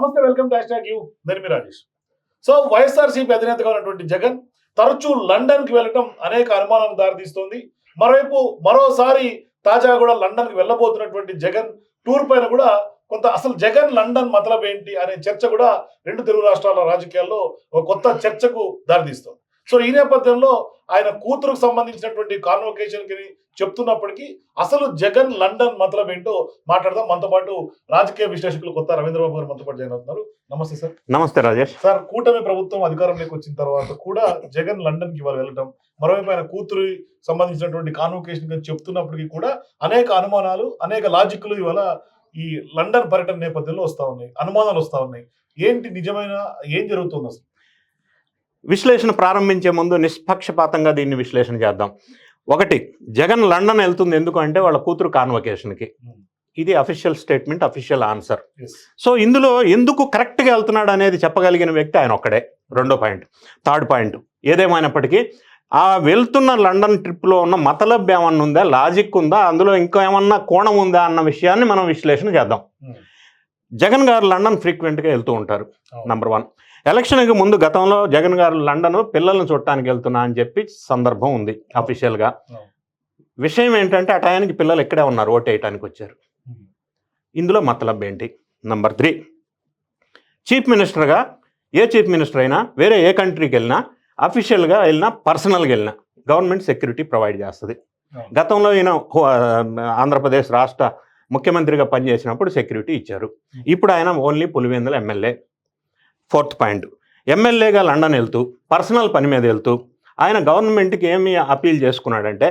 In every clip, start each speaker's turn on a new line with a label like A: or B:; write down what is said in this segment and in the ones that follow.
A: నమస్తే welcome to హ్యాష్ యూ. నేను మీ రాజేష్. సో వైఎస్ఆర్సీపీ అధినేతగా ఉన్నటువంటి జగన్ తరచూ లండన్కి వెళ్ళటం అనేక అనుమానాలకు దారితీస్తోంది. మరోవైపు మరోసారి తాజాగా కూడా లండన్కి వెళ్ళబోతున్నటువంటి జగన్ టూర్ పైన కూడా కొంత అసలు జగన్ లండన్ మతలబ్ ఏంటి అనే చర్చ కూడా రెండు తెలుగు రాష్ట్రాల రాజకీయాల్లో ఒక కొత్త చర్చకు దారితీస్తోంది. సో ఈ నేపథ్యంలో ఆయన కూతురుకు సంబంధించినటువంటి కాన్వకేషన్కి చెప్తున్నప్పటికీ అసలు జగన్ లండన్ మతలబ్ ఏంటో మాట్లాడదాం. మనతో పాటు రాజకీయ విశ్లేషకులు కొత్త రవీంద్రబాబు గారు మనతో పాటు జాయిన్ అవుతున్నారు. నమస్తే సార్.
B: నమస్తే రాజేష్.
A: సార్ కూటమి ప్రభుత్వం అధికారంలోకి వచ్చిన తర్వాత కూడా జగన్ లండన్కి ఇవాళ వెళ్ళటం మరోవైపు ఆయన కూతురు సంబంధించినటువంటి కాన్వకేషన్ చెప్తున్నప్పటికీ కూడా అనేక అనుమానాలు అనేక లాజిక్లు ఇవాళ ఈ లండన్ పర్యటన నేపథ్యంలో వస్తా ఉన్నాయి అనుమానాలు వస్తా ఉన్నాయి. ఏంటి నిజమైన ఏం జరుగుతుంది అసలు?
B: విశ్లేషణ ప్రారంభించే ముందు నిష్పక్షపాతంగా దీన్ని విశ్లేషణ చేద్దాం. ఒకటి జగన్ లండన్ వెళ్తుంది ఎందుకు అంటే వాళ్ళ కూతురు కాన్వకేషన్కి. ఇది official statement official answer. So ఇందులో ఎందుకు కరెక్ట్గా వెళ్తున్నాడు అనేది చెప్పగలిగిన వ్యక్తి ఆయన ఒక్కడే. రెండో పాయింట్. Third point. ఏదేమైనప్పటికీ ఆ వెళ్తున్న లండన్ ట్రిప్లో ఉన్న మతలబ్ ఏమన్నా ఉందా? లాజిక్ ఉందా? అందులో ఇంకా ఏమన్నా కోణం ఉందా? అన్న విషయాన్ని మనం విశ్లేషణ చేద్దాం.
A: Hmm.
B: జగన్ గారు లండన్ ఫ్రీక్వెంట్గా వెళ్తూ ఉంటారు. నంబర్ వన్ ఎలక్షన్కి ముందు గతంలో జగన్ గారు లండన్ పిల్లల్ని చూడటానికి వెళ్తున్నా అని చెప్పి సందర్భం ఉంది అఫీషియల్గా. విషయం ఏంటంటే ఆ టయానికి పిల్లలు ఇక్కడే ఉన్నారు ఓటు వేయటానికి వచ్చారు. ఇందులో మతలబ్ ఏంటి నంబర్ త్రీ చీఫ్ మినిస్టర్గా ఏ చీఫ్ మినిస్టర్ అయినా వేరే ఏ కంట్రీకి వెళ్ళినా అఫీషియల్గా వెళ్ళినా పర్సనల్గా వెళ్ళినా గవర్నమెంట్ సెక్యూరిటీ ప్రొవైడ్ చేస్తుంది. గతంలో ఈయన ఆంధ్రప్రదేశ్ రాష్ట్ర ముఖ్యమంత్రిగా పనిచేసినప్పుడు సెక్యూరిటీ ఇచ్చారు. ఇప్పుడు ఆయన only Pulivendula MLA. Fourth point ఎమ్మెల్యేగా లండన్ వెళ్తూ పర్సనల్ పని మీద వెళ్తూ ఆయన గవర్నమెంట్కి ఏమి అపీల్ చేసుకున్నాడంటే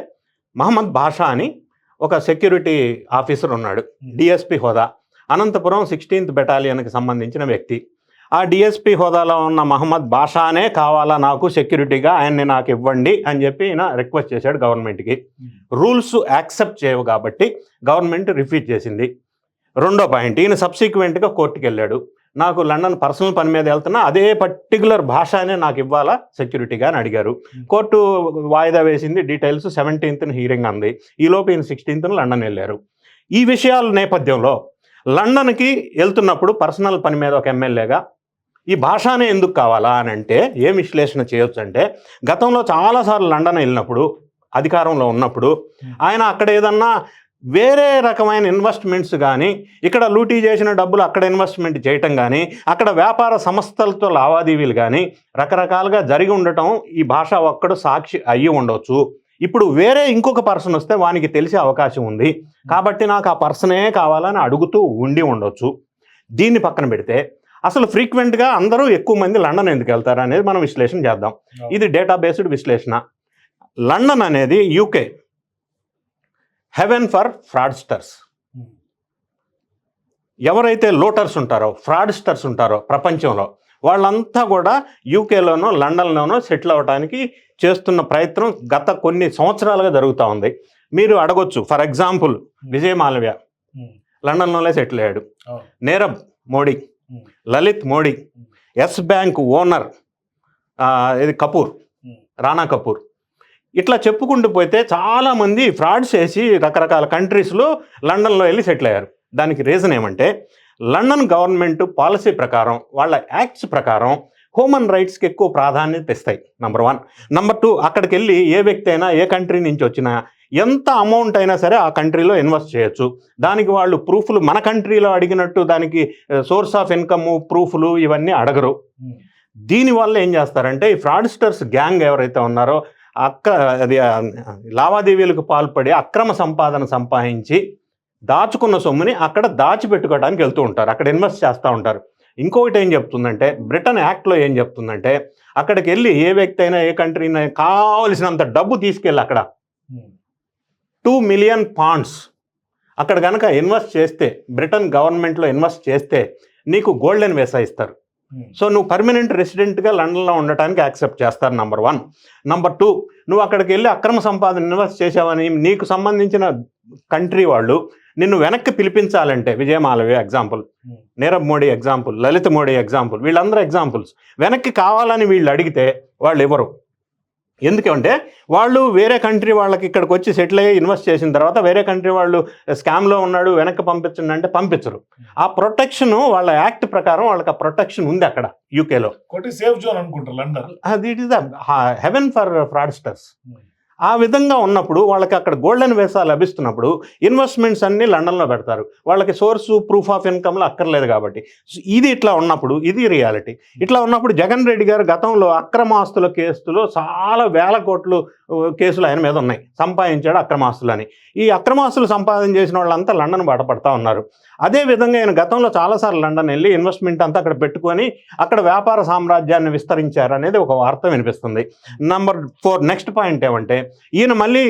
B: మహమ్మద్ బాషా అని ఒక సెక్యూరిటీ ఆఫీసర్ ఉన్నాడు. డిఎస్పి హోదా. అనంతపురం సిక్స్టీన్త్ బెటాలియన్కి సంబంధించిన వ్యక్తి. ఆ డిఎస్పి హోదాలో ఉన్న మహమ్మద్ బాషానే కావాలా నాకు సెక్యూరిటీగా ఆయన్ని నాకు ఇవ్వండి అని చెప్పి ఈయన రిక్వెస్ట్ చేశాడు గవర్నమెంట్కి. రూల్స్ యాక్సెప్ట్ చేయవు కాబట్టి గవర్నమెంట్ రిఫ్యూజ్ చేసింది. రెండో పాయింట్ ఈయన సబ్సిక్వెంట్గా కోర్టుకి వెళ్ళాడు. నాకు లండన్ పర్సనల్ పని మీద వెళ్తున్నా అదే పర్టికులర్ భాషనే నాకు ఇవ్వాలా సెక్యూరిటీగా అని అడిగారు. కోర్టు వాయిదా వేసింది డీటెయిల్స్ సెవెంటీన్త్న హీరింగ్ అంది. ఈలోపు ఈయన సిక్స్టీన్త్న లండన్ వెళ్ళారు. ఈ విషయాల నేపథ్యంలో లండన్కి వెళ్తున్నప్పుడు పర్సనల్ పని మీద ఒక ఎమ్మెల్యేగా ఈ భాషనే ఎందుకు కావాలా అని అంటే ఏం విశ్లేషణ చేయొచ్చు అంటే గతంలో చాలాసార్లు లండన్ వెళ్ళినప్పుడు అధికారంలో ఉన్నప్పుడు ఆయన అక్కడ ఏదన్నా వేరే రకమైన ఇన్వెస్ట్మెంట్స్ కానీ ఇక్కడ లూటీ చేసిన డబ్బులు అక్కడ ఇన్వెస్ట్మెంట్ చేయటం కానీ అక్కడ వ్యాపార సంస్థలతో లావాదేవీలు కానీ రకరకాలుగా జరిగి ఉండటం ఈ భాష ఒక్కడు సాక్షి అయ్యి ఉండొచ్చు. ఇప్పుడు వేరే ఇంకొక పర్సన్ వస్తే వానికి తెలిసే అవకాశం ఉంది. కాబట్టి నాకు ఆ పర్సనే కావాలని అడుగుతూ ఉండి ఉండొచ్చు. దీన్ని పక్కన పెడితే అసలు ఫ్రీక్వెంట్గా అందరూ ఎక్కువ మంది లండన్ ఎందుకు వెళ్తారు అనేది మనం విశ్లేషణ చేద్దాం. ఇది డేటా బేస్డ్ విశ్లేషణ. లండన్ అనేది యూకే హెవెన్ ఫర్ ఫ్రాడ్స్టర్స్ ఎవరైతే లోటర్స్ ఉంటారో ఫ్రాడ్స్టర్స్ ఉంటారో ప్రపంచంలో వాళ్ళంతా కూడా యూకేలోనో లండన్లోనో సెటిల్ అవ్వడానికి చేస్తున్న ప్రయత్నం గత కొన్ని సంవత్సరాలుగా జరుగుతూ ఉంది. మీరు అడగొచ్చు. For example Vijay Mallya. లండన్లోనే settle అయ్యాడు. Nirav Modi. Lalit Modi yes bank owner ఇది కపూర్. రాణా కపూర్. ఇట్లా చెప్పుకుంటూ పోతే చాలామంది ఫ్రాడ్స్ చేసి రకరకాల కంట్రీస్లో లండన్లో వెళ్ళి సెటిల్ అయ్యారు. దానికి రీజన్ ఏమంటే లండన్ గవర్నమెంట్ పాలసీ ప్రకారం వాళ్ళ యాక్ట్స్ ప్రకారం హ్యూమన్ రైట్స్కి ఎక్కువ ప్రాధాన్యత ఇస్తాయి నంబర్ వన్ నంబర్ టూ అక్కడికి వెళ్ళి ఏ వ్యక్తి అయినా ఏ కంట్రీ నుంచి వచ్చినా ఎంత అమౌంట్ అయినా సరే ఆ కంట్రీలో ఇన్వెస్ట్ చేయొచ్చు. దానికి వాళ్ళు ప్రూఫ్లు మన కంట్రీలో అడిగినట్టు దానికి సోర్స్ ఆఫ్ ఇన్కమ్ ప్రూఫ్లు ఇవన్నీ అడగరు. దీనివల్ల ఏం చేస్తారంటే ఈ ఫ్రాడ్స్టర్స్ గ్యాంగ్ ఎవరైతే ఉన్నారో అక్క అది లావాదేవీలకు పాల్పడి అక్రమ సంపాదన సంపాదించి దాచుకున్న సొమ్ముని అక్కడ దాచిపెట్టుకోవడానికి వెళ్తూ ఉంటారు. అక్కడ ఇన్వెస్ట్ చేస్తూ ఉంటారు. ఇంకొకటి ఏం చెప్తుందంటే బ్రిటన్ యాక్ట్లో ఏం చెప్తుందంటే అక్కడికి వెళ్ళి ఏ వ్యక్తి అయినా ఏ కంట్రీ అయినా కావలసినంత డబ్బు తీసుకెళ్ళి అక్కడ టూ మిలియన్ పాండ్స్ అక్కడ కనుక ఇన్వెస్ట్ చేస్తే బ్రిటన్ గవర్నమెంట్లో ఇన్వెస్ట్ చేస్తే నీకు గోల్డెన్ వేసా ఇస్తారు. సో నువ్వు పర్మనెంట్ రెసిడెంట్గా లండన్లో ఉండటానికి యాక్సెప్ట్ చేస్తారు నంబర్ వన్. నంబర్ టూ నువ్వు అక్కడికి వెళ్ళి అక్రమ సంపాదన ఇన్వెస్ట్ చేసావని నీకు సంబంధించిన కంట్రీ వాళ్ళు నిన్ను వెనక్కి పిలిపించాలంటే Vijay Mallya example Nirav Modi example Lalit Modi example వీళ్ళందరూ ఎగ్జాంపుల్స్. వెనక్కి కావాలని వీళ్ళు అడిగితే వాళ్ళు ఇవ్వరు. ఎందుకంటే వాళ్ళు వేరే కంట్రీ వాళ్ళకి ఇక్కడికి వచ్చి సెటిల్ అయ్యి ఇన్వెస్ట్ చేసిన తర్వాత వేరే కంట్రీ వాళ్ళు స్కామ్లో ఉన్నాడు వెనక్కి పంపించండి అంటే పంపించరు. ఆ ప్రొటెక్షన్ వాళ్ళ యాక్ట్ ప్రకారం వాళ్ళకి ఆ ప్రొటెక్షన్ ఉంది అక్కడ యూకేలో.
A: సేఫ్ జోన్ అనుకుంటారు లండన్.
B: అది it is haven for fraudsters. ఆ విధంగా ఉన్నప్పుడు వాళ్ళకి అక్కడ గోల్డెన్ వేసా లభిస్తున్నప్పుడు ఇన్వెస్ట్మెంట్స్ అన్నీ లండన్లో పెడతారు. వాళ్ళకి సోర్సు ప్రూఫ్ ఆఫ్ ఇన్కమ్లు అక్కర్లేదు కాబట్టి. ఇది ఇట్లా ఉన్నప్పుడు ఇది రియాలిటీ. ఇట్లా ఉన్నప్పుడు జగన్ రెడ్డి గారు గతంలో అక్రమాస్తుల కేసులో చాలా వేల కోట్లు కేసులు ఆయన మీద ఉన్నాయి. సంపాదించాడు అక్రమాస్తులు అని. ఈ అక్రమాస్తులు సంపాదన చేసిన వాళ్ళంతా లండన్ బాటపడతా ఉన్నారు. అదే విధంగా ఆయన గతంలో చాలాసార్లు లండన్ వెళ్ళి ఇన్వెస్ట్మెంట్ అంతా అక్కడ పెట్టుకొని అక్కడ వ్యాపార సామ్రాజ్యాన్ని విస్తరించారు అనేది ఒక వార్త వినిపిస్తుంది. నంబర్ ఫోర్ నెక్స్ట్ పాయింట్ ఏమంటే ఈయన మళ్ళీ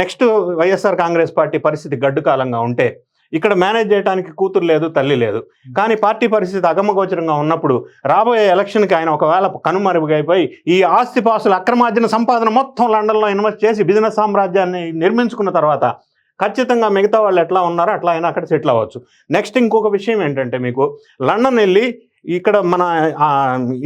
B: నెక్స్ట్ వైఎస్ఆర్ కాంగ్రెస్ పార్టీ పరిస్థితి గడ్డు కాలంగా ఉంటే ఇక్కడ మేనేజ్ చేయడానికి కూతురు లేదు తల్లి లేదు. కానీ పార్టీ పరిస్థితి అగమగోచరంగా ఉన్నప్పుడు రాబోయే ఎలక్షన్కి ఆయన ఒకవేళ కనుమరుగైపోయి ఈ ఆస్తిపాస్తుల అక్రమార్జన సంపాదన మొత్తం లండన్లో ఇన్వెస్ట్ చేసి బిజినెస్ సామ్రాజ్యాన్ని నిర్మించుకున్న తర్వాత ఖచ్చితంగా మిగతా వాళ్ళు ఎట్లా ఉన్నారో అట్లా అయినా అక్కడ సెటిల్ అవ్వచ్చు. నెక్స్ట్ ఇంకొక విషయం ఏంటంటే మీకు లండన్ వెళ్ళి ఇక్కడ మన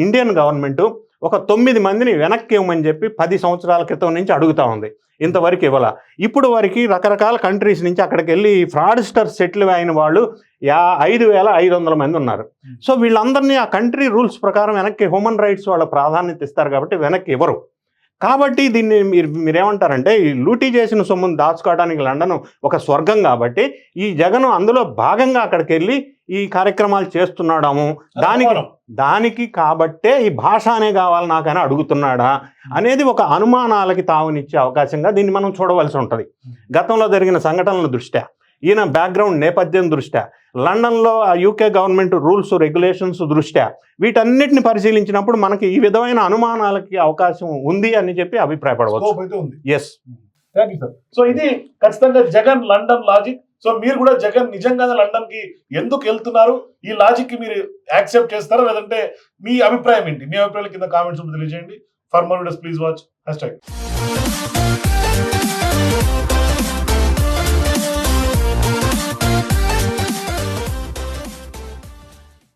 B: ఇండియన్ గవర్నమెంటు ఒక తొమ్మిది మందిని వెనక్కి ఇవ్వమని చెప్పి పది సంవత్సరాల క్రితం నుంచి అడుగుతా ఉంది. ఇంతవరకు ఇవ్వాల. ఇప్పుడు వారికి రకరకాల కంట్రీస్ నుంచి అక్కడికి వెళ్ళి ఫ్రాడ్స్టర్ సెటిల్ అయిన వాళ్ళు యా ఐదు వేల ఐదు వందల మంది ఉన్నారు. సో వీళ్ళందరినీ ఆ కంట్రీ రూల్స్ ప్రకారం వెనక్కి హ్యూమన్ రైట్స్ వాళ్ళ ప్రాధాన్యత ఇస్తారు కాబట్టి వెనక్కి ఇవ్వరు. కాబట్టి దీన్ని మీరు మీరేమంటారంటే ఈ లూటీ చేసిన సొమ్మును దాచుకోవడానికి లండన్ ఒక స్వర్గం కాబట్టి ఈ జగన్ అందులో భాగంగా అక్కడికి వెళ్ళి ఈ కార్యక్రమాలు చేస్తున్నాడము. దానికి దానికి కాబట్టే ఈ భాష అనే కావాలి నాకని అడుగుతున్నాడా అనేది ఒక అనుమానాలకి తావునిచ్చే అవకాశంగా దీన్ని మనం చూడవలసి ఉంటుంది. గతంలో జరిగిన సంఘటనల దృష్ట్యా ఈయన బ్యాక్గ్రౌండ్ నేపథ్యం దృష్ట్యా లండన్లో ఆ యూకే గవర్నమెంట్ రూల్స్ రెగ్యులేషన్స్ దృష్ట్యా వీటన్నిటిని పరిశీలించినప్పుడు మనకి ఈ విధమైన అనుమానాలకి అవకాశం ఉంది అని చెప్పి అభిప్రాయపడవచ్చు. Yes
A: thank you sir so ఇది ఖచ్చితంగా జగన్ లండన్ లాజిక్. సో మీరు కూడా జగన్ నిజంగానే లండన్కి ఎందుకు వెళ్తున్నారు? ఈ లాజిక్కి మీరు యాక్సెప్ట్ చేస్తారా? లేదంటే మీ అభిప్రాయం ఏంటి? మీ అభిప్రాయాల కింద కామెంట్స్ తెలియజేయండి. For more videos please watch hash